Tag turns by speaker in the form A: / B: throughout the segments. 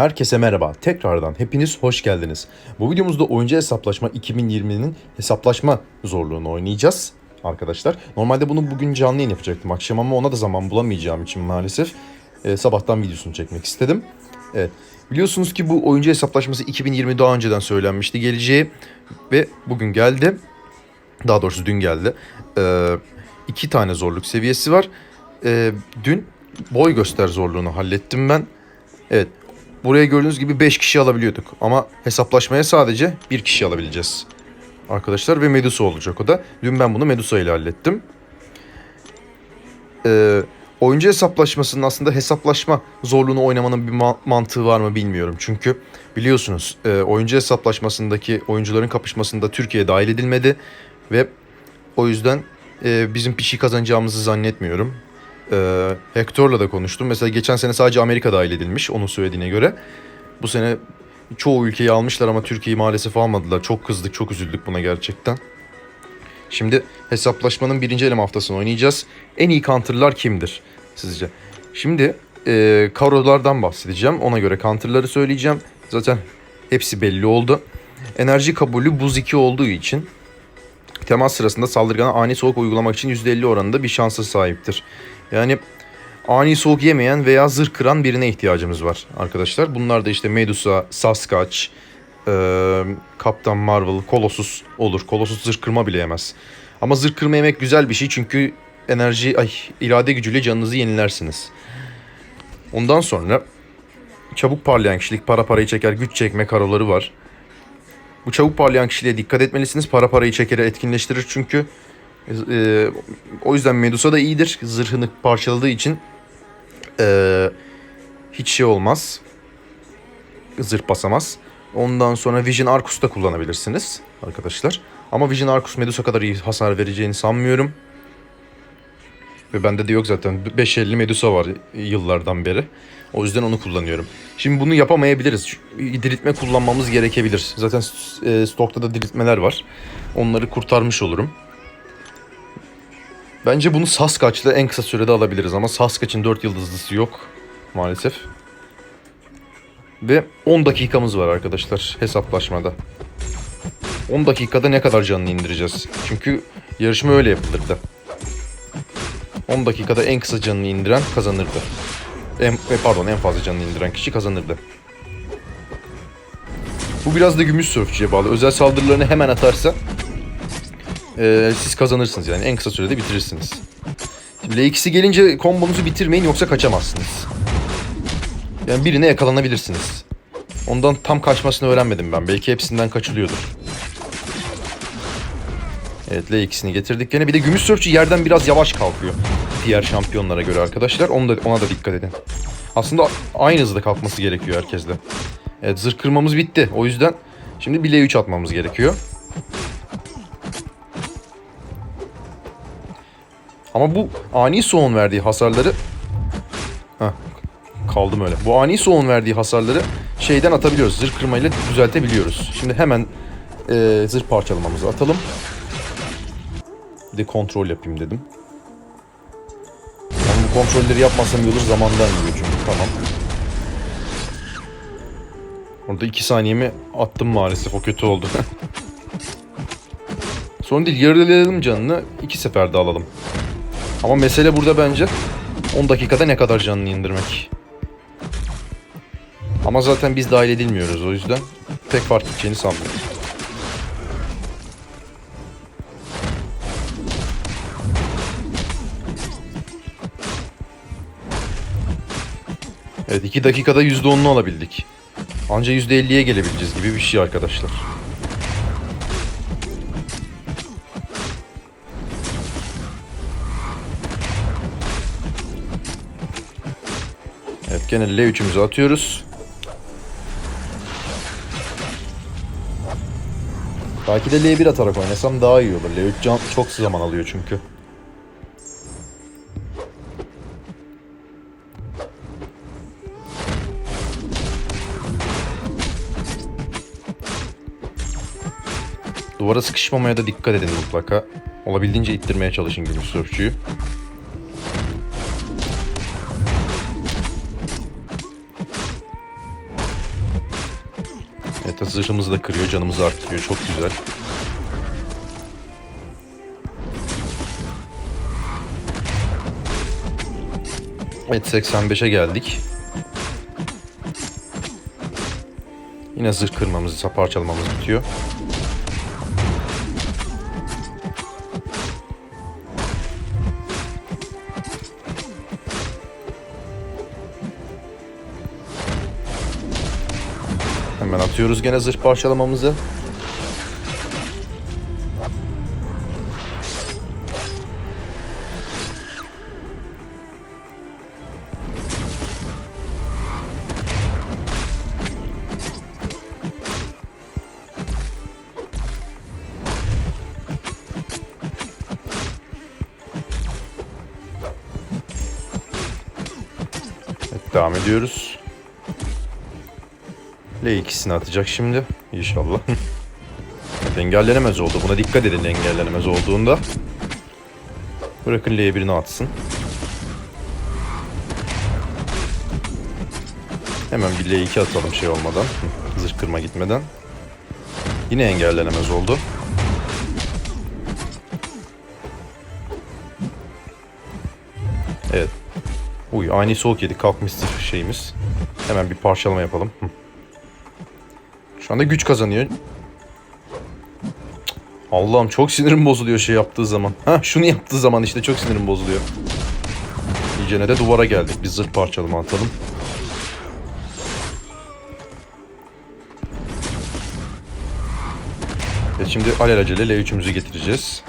A: Herkese merhaba. Tekrardan hepiniz hoş geldiniz. Bu videomuzda oyuncu hesaplaşma 2020'nin hesaplaşma zorluğunu oynayacağız arkadaşlar. Normalde bunu bugün canlı yayın yapacaktım akşam ama ona da zaman bulamayacağım için maalesef e, sabahtan videosunu çekmek istedim. Evet. Biliyorsunuz ki bu oyuncu hesaplaşması 2020 daha önceden söylenmişti geleceği ve bugün geldi. Daha doğrusu dün geldi. Ee, iki tane zorluk seviyesi var. Ee, dün boy göster zorluğunu hallettim ben. Evet. Buraya gördüğünüz gibi 5 kişi alabiliyorduk. Ama hesaplaşmaya sadece bir kişi alabileceğiz. Arkadaşlar ve Medusa olacak o da. Dün ben bunu Medusa ile hallettim. Ee, oyuncu hesaplaşmasının aslında hesaplaşma zorluğunu oynamanın bir ma- mantığı var mı bilmiyorum. Çünkü biliyorsunuz e, oyuncu hesaplaşmasındaki oyuncuların kapışmasında Türkiye dahil edilmedi. Ve o yüzden e, bizim pişi kazanacağımızı zannetmiyorum. E, Hector'la da konuştum. Mesela geçen sene sadece Amerika dahil edilmiş onun söylediğine göre. Bu sene çoğu ülkeyi almışlar ama Türkiye'yi maalesef almadılar. Çok kızdık, çok üzüldük buna gerçekten. Şimdi hesaplaşmanın birinci elem haftasını oynayacağız. En iyi counter'lar kimdir sizce? Şimdi e, karolardan bahsedeceğim. Ona göre counter'ları söyleyeceğim. Zaten hepsi belli oldu. Enerji kabulü buz 2 olduğu için temas sırasında saldırgana ani soğuk uygulamak için %50 oranında bir şansa sahiptir. Yani ani soğuk yemeyen veya zırh kıran birine ihtiyacımız var arkadaşlar. Bunlar da işte Medusa, Sasquatch, e, Marvel, Colossus olur. Colossus zırh kırma bile yemez. Ama zırh kırma yemek güzel bir şey çünkü enerji, ay irade gücüyle canınızı yenilersiniz. Ondan sonra çabuk parlayan kişilik para parayı çeker güç çekme karoları var. Bu çabuk parlayan kişiliğe dikkat etmelisiniz. Para parayı çeker etkinleştirir çünkü. E, o yüzden Medusa da iyidir. Zırhını parçaladığı için e, hiç şey olmaz. Zırh basamaz. Ondan sonra Vision Arcus da kullanabilirsiniz arkadaşlar. Ama Vision Arcus Medusa kadar iyi hasar vereceğini sanmıyorum. Ve bende de yok zaten. 550 Medusa var yıllardan beri. O yüzden onu kullanıyorum. Şimdi bunu yapamayabiliriz. Diriltme kullanmamız gerekebilir. Zaten e, stokta da diriltmeler var. Onları kurtarmış olurum. Bence bunu Sasquatch'la en kısa sürede alabiliriz ama Sasquatch'ın 4 yıldızlısı yok maalesef. Ve 10 dakikamız var arkadaşlar hesaplaşmada. 10 dakikada ne kadar canını indireceğiz? Çünkü yarışma öyle yapılırdı. 10 dakikada en kısa canını indiren kazanırdı. En, e, pardon en fazla canını indiren kişi kazanırdı. Bu biraz da gümüş sörfçüye bağlı. Özel saldırılarını hemen atarsa e, siz kazanırsınız yani. En kısa sürede bitirirsiniz. Şimdi L2'si gelince kombonuzu bitirmeyin yoksa kaçamazsınız. Yani birine yakalanabilirsiniz. Ondan tam kaçmasını öğrenmedim ben. Belki hepsinden kaçılıyordur. Evet L2'sini getirdik gene. Bir de gümüş sörfçü yerden biraz yavaş kalkıyor. Diğer şampiyonlara göre arkadaşlar. Onu da, ona da dikkat edin. Aslında aynı hızda kalkması gerekiyor herkesle. Evet zırh kırmamız bitti. O yüzden şimdi bir L3 atmamız gerekiyor. Ama bu ani soğun verdiği hasarları... Heh, kaldım öyle. Bu ani soğun verdiği hasarları şeyden atabiliyoruz. Zırh kırmayla düzeltebiliyoruz. Şimdi hemen e, zırh parçalamamızı atalım. Bir de kontrol yapayım dedim. Ama bu kontrolleri yapmasam iyi olur zamandan yiyor çünkü tamam. Orada 2 saniyemi attım maalesef o kötü oldu. Sorun değil yarılayalım canını iki seferde alalım. Ama mesele burada bence 10 dakikada ne kadar canını indirmek. Ama zaten biz dahil edilmiyoruz o yüzden pek fark edeceğini sanmıyorum. Evet 2 dakikada %10'unu alabildik. Anca %50'ye gelebileceğiz gibi bir şey arkadaşlar. Gene L3'ümüzü atıyoruz. Belki de L1 atarak oynasam daha iyi olur. L3 can çok zaman alıyor çünkü. Duvara sıkışmamaya da dikkat edin mutlaka. Olabildiğince ittirmeye çalışın gümüş sörfçüyü. Evet zırhımızı da kırıyor, canımızı arttırıyor. Çok güzel. Evet 85'e geldik. Yine zırh kırmamız, parçalamamız bitiyor. Hemen atıyoruz gene zırh parçalamamızı. Devam ediyoruz. L2'sini atacak şimdi. İnşallah. engellenemez oldu. Buna dikkat edin engellenemez olduğunda. Bırakın L1'ini atsın. Hemen bir L2 atalım şey olmadan. Zırh kırma gitmeden. Yine engellenemez oldu. Evet. Uy ani soğuk yedik kalkmıştır şeyimiz. Hemen bir parçalama yapalım. Hı. Şu anda güç kazanıyor. Allah'ım çok sinirim bozuluyor şey yaptığı zaman. Ha şunu yaptığı zaman işte çok sinirim bozuluyor. İyicene de duvara geldik. Bir zırh parçalama atalım. Evet şimdi alelacele L3'ümüzü getireceğiz.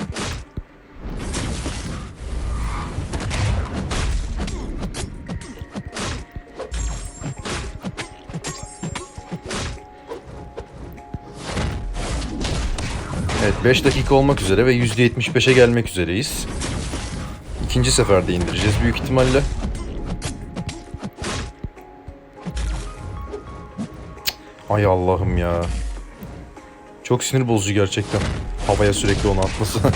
A: Evet 5 dakika olmak üzere ve %75'e gelmek üzereyiz. İkinci seferde indireceğiz büyük ihtimalle. Ay Allah'ım ya. Çok sinir bozucu gerçekten. Havaya sürekli onu atması.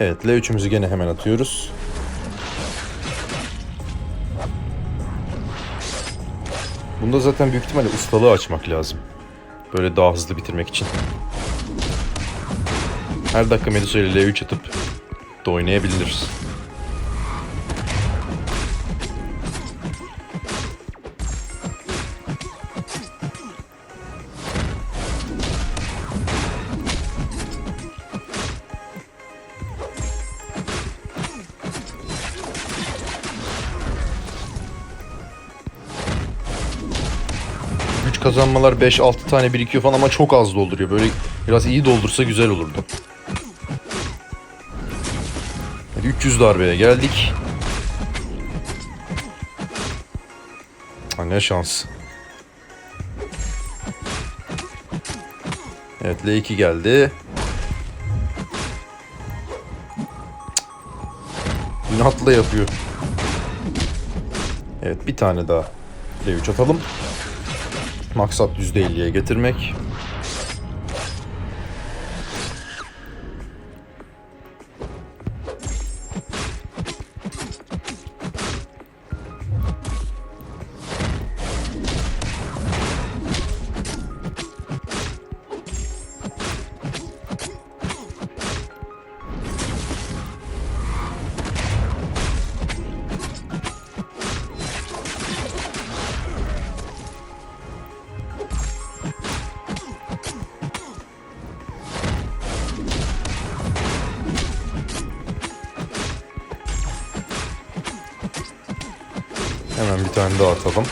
A: evet L3'ümüzü gene hemen atıyoruz. Bunda zaten büyük ihtimalle ustalığı açmak lazım. Böyle daha hızlı bitirmek için. Her dakika Medusa ile L3 atıp da oynayabiliriz. Kazanmalar 5-6 tane birikiyor falan ama çok az dolduruyor. Böyle biraz iyi doldursa güzel olurdu. Hadi 300 darbeye geldik. Ha, ne şans. Evet L2 geldi. Cık. İnatla yapıyor. Evet bir tane daha L3 atalım. Maksat %50'ye getirmek. Hemen bir tane daha atalım.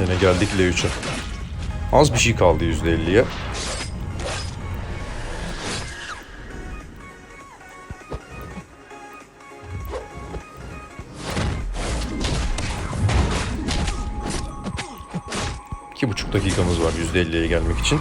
A: Yine geldik L3'e. Az bir şey kaldı %50'ye. %50'ye gelmek için.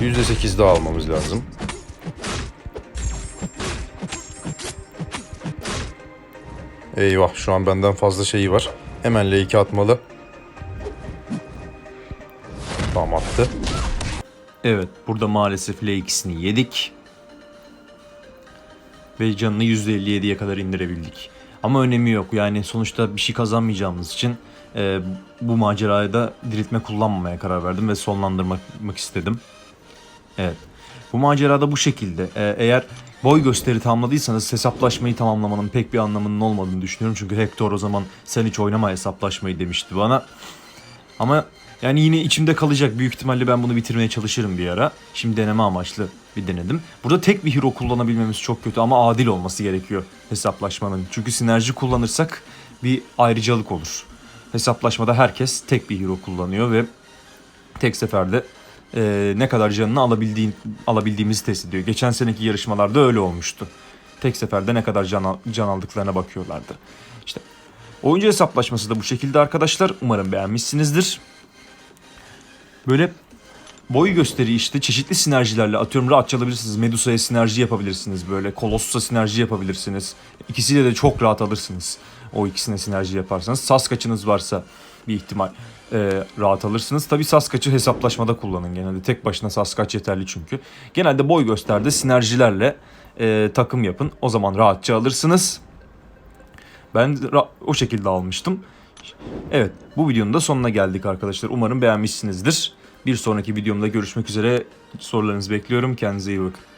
A: %8 daha almamız lazım. Eyvah şu an benden fazla şeyi var. Hemen L2 atmalı. Tamam attı.
B: Evet burada maalesef L2'sini yedik. Ve canını %57'ye kadar indirebildik. Ama önemi yok yani sonuçta bir şey kazanmayacağımız için e, bu maceraya da diriltme kullanmamaya karar verdim ve sonlandırmak istedim. Evet. Bu macerada bu şekilde. E, eğer boy gösteri tamamladıysanız hesaplaşmayı tamamlamanın pek bir anlamının olmadığını düşünüyorum. Çünkü Hector o zaman sen hiç oynama hesaplaşmayı demişti bana. Ama yani yine içimde kalacak. Büyük ihtimalle ben bunu bitirmeye çalışırım bir ara. Şimdi deneme amaçlı bir denedim. Burada tek bir hero kullanabilmemiz çok kötü ama adil olması gerekiyor hesaplaşmanın. Çünkü sinerji kullanırsak bir ayrıcalık olur. Hesaplaşmada herkes tek bir hero kullanıyor ve tek seferde e, ne kadar canını alabildiğin, alabildiğimizi test ediyor. Geçen seneki yarışmalarda öyle olmuştu. Tek seferde ne kadar can, can aldıklarına bakıyorlardı. İşte oyuncu hesaplaşması da bu şekilde arkadaşlar. Umarım beğenmişsinizdir. Böyle boy gösteri işte çeşitli sinerjilerle atıyorum rahat çalabilirsiniz. Medusa'ya sinerji yapabilirsiniz böyle. Colossus'a sinerji yapabilirsiniz. İkisiyle de çok rahat alırsınız. O ikisine sinerji yaparsanız. Saskaç'ınız varsa bir ihtimal e, rahat alırsınız. Tabi Saskaç'ı hesaplaşmada kullanın genelde. Tek başına Saskaç yeterli çünkü. Genelde boy gösterde sinerjilerle e, takım yapın. O zaman rahatça alırsınız. Ben o şekilde almıştım. Evet bu videonun da sonuna geldik arkadaşlar. Umarım beğenmişsinizdir. Bir sonraki videomda görüşmek üzere. Sorularınızı bekliyorum. Kendinize iyi bakın.